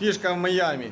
фішка в Майамі.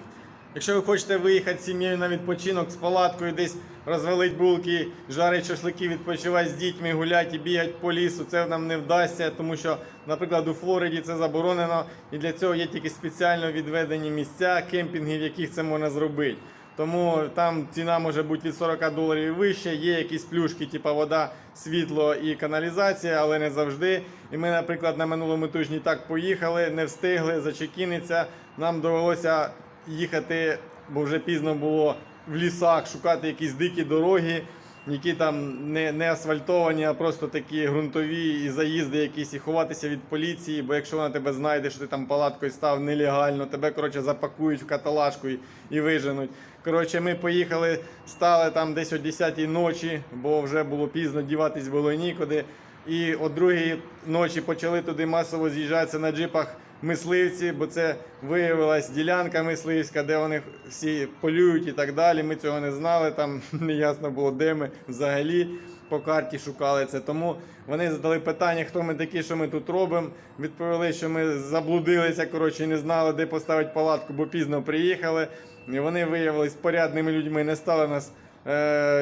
Якщо ви хочете виїхати з сім'єю на відпочинок з палаткою, десь розвалить булки, жарить шашлики, відпочивати з дітьми, гуляти і бігати по лісу, це нам не вдасться, тому що, наприклад, у Флориді це заборонено, і для цього є тільки спеціально відведені місця, кемпінги, в яких це можна зробити. Тому там ціна може бути від 40 доларів вище. Є якісь плюшки, типу вода, світло і каналізація, але не завжди. І ми, наприклад, на минулому тижні так поїхали, не встигли зачекіниться. Нам довелося їхати, бо вже пізно було в лісах, шукати якісь дикі дороги, які там не, не асфальтовані, а просто такі ґрунтові і заїзди якісь, і ховатися від поліції, бо якщо вона тебе знайде, що ти там палаткою став нелегально, тебе коротше запакують в каталажку і, і виженуть. Коротше, ми поїхали, стали там десь о 10 ночі, бо вже було пізно діватись було нікуди. І о другій ночі почали туди масово з'їжджатися на джипах мисливці, бо це виявилась ділянка мисливська, де вони всі полюють і так далі. Ми цього не знали. Там не ясно було, де ми взагалі по карті шукали це. Тому вони задали питання, хто ми такі, що ми тут робимо. Відповіли, що ми заблудилися, коротше, не знали, де поставити палатку, бо пізно приїхали. І вони виявились порядними людьми, не стали нас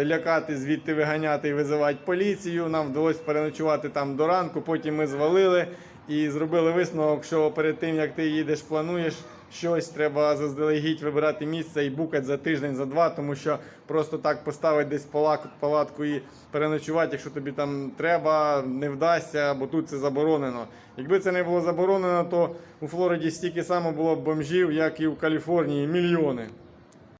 лякати, звідти виганяти і визивати поліцію. Нам вдалося переночувати там до ранку. Потім ми звалили і зробили висновок, що перед тим як ти їдеш, плануєш щось, треба заздалегідь вибирати місце і букати за тиждень, за два, тому що просто так поставити десь палатку і переночувати, якщо тобі там треба, не вдасться, бо тут це заборонено. Якби це не було заборонено, то у Флориді стільки само було б бомжів, як і в Каліфорнії, мільйони.